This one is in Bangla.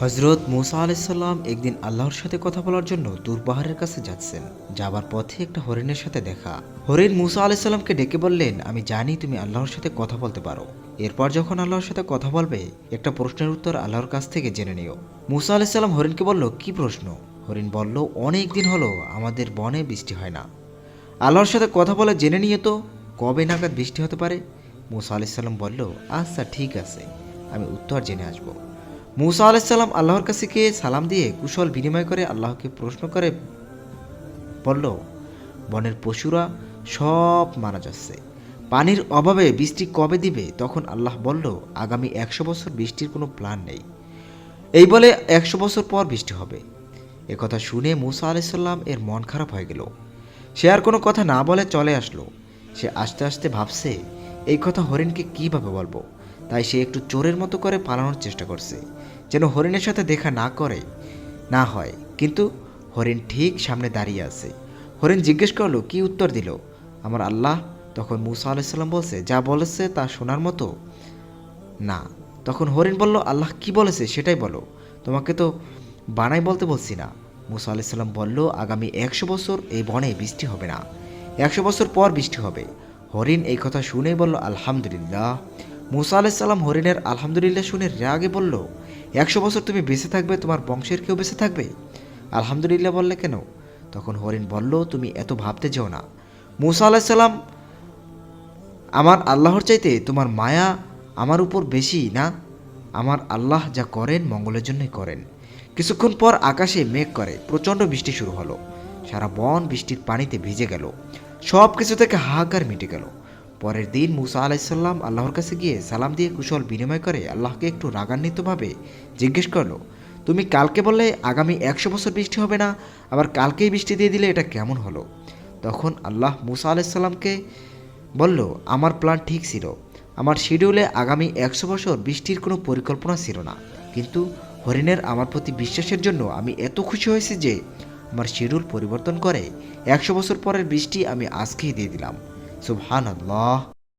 হজরত মুসা আলাইসাল্লাম একদিন আল্লাহর সাথে কথা বলার জন্য দূর পাহাড়ের কাছে যাচ্ছেন। যাবার পথে একটা হরিণের সাথে দেখা। হরিণ মুসা আলাইসাল্লামকে ডেকে বললেন, আমি জানি তুমি আল্লাহর সাথে কথা বলতে পারো। এরপর যখন আল্লাহর সাথে কথা বলবে, একটা প্রশ্নের উত্তর আল্লাহর কাছ থেকে জেনে নিও। মুসা আলাইসাল্লাম হরিণকে বলল, কি প্রশ্ন? হরিণ বলল, অনেক দিন হলো আমাদের বনে বৃষ্টি হয় না। আল্লাহর সাথে কথা বলে জেনে নিয়ে তো, কবে নাগাদ বৃষ্টি হতে পারে? মুসা আলাইসাল্লাম বলল আচ্ছা ঠিক আছে। আমি উত্তর জেনে আসব। মুসা আলাইসাল্লাম আল্লাহর কাছে গিয়ে সালাম দিয়ে কুশল বিনিময় করে আল্লাহকে প্রশ্ন করে, বলল, বনের পশুরা সব মারা যাচ্ছে। পানির অভাবে বৃষ্টি কবে দিবে? তখন আল্লাহ বলল, আগামী একশো বছর বৃষ্টির কোনো প্ল্যান নেই। এই বলে একশো বছর পর বৃষ্টি হবে। একথা শুনে মুসা আলাইসাল্লাম এর মন খারাপ হয়ে গেল। সে আর কোনো কথা না বলে চলে আসলো। সে আস্তে আস্তে ভাবছে, এই কথা হরিণকে কীভাবে বলব? তাই সে একটু চোরের মতো করে পালানোর চেষ্টা করছে। যেন হরিণের সাথে দেখা না করে, না হয়। কিন্তু হরিণ ঠিক সামনে দাঁড়িয়ে আছে। হরিণ জিজ্ঞেস করল, কি উত্তর দিল? আমার আল্লাহ তখন মুসা আলাইসাল্লাম বলছে, যা বলেছে তা শোনার মতো? না। তখন হরিণ বলল, আল্লাহ কি বলেছে সেটাই বলো। তোমাকে তো বানাই বলতে বলছি না। মুসা আলাইসাল্লাম বলল, আগামী একশো বছর এই বনে বৃষ্টি হবে না। একশো বছর পর বৃষ্টি হবে। হরিণ এই কথা শুনেই বলল, আলহামদুলিল্লাহ। মুসা আলাইসাল্লাম হরিণের আলহামদুলিল্লাহ শুনে রাগে বলল একশো বছর তুমি বেঁচে থাকবে, তোমার বংশের কেউ বেঁচে থাকবে? আলহামদুলিল্লাহ বললে কেন? তখন হরিণ বলল, তুমি এত ভাবতে যেও না। মুসা আলাইসাল্লাম আমার আল্লাহর চাইতে তোমার মায়া আমার উপর বেশি না? আমার আল্লাহ যা করেন মঙ্গলের জন্যই করেন। কিছুক্ষণ পর আকাশে মেঘ করে, প্রচণ্ড বৃষ্টি শুরু হলো। সারা বন বৃষ্টির পানিতে ভিজে গেল। সব কিছু থেকে হাহাকার মিটে গেল। পরের দিন মুসা আলাইসাল্লাম আল্লাহর কাছে গিয়ে সালাম দিয়ে কুশল বিনিময় করে আল্লাহকে একটু রাগান্বিতভাবে জিজ্ঞেস করল, তুমি কালকে বললে আগামী একশো বছর বৃষ্টি হবে না? আবার কালকেই বৃষ্টি দিয়ে দিলে এটা কেমন হলো? তখন আল্লাহ মুসা আলাইসাল্লামকে বলল, আমার প্ল্যান ঠিক ছিল। আমার শিডিউলে আগামী একশো বছর বৃষ্টির কোনো পরিকল্পনা ছিল না। কিন্তু হরিণের আমার প্রতি বিশ্বাসের জন্য আমি এত খুশি হয়েছি যে আমার শিডিউল পরিবর্তন করে একশো বছর পরের বৃষ্টি আমি আজকেই দিয়ে দিলাম। সুবহান আল্লাহ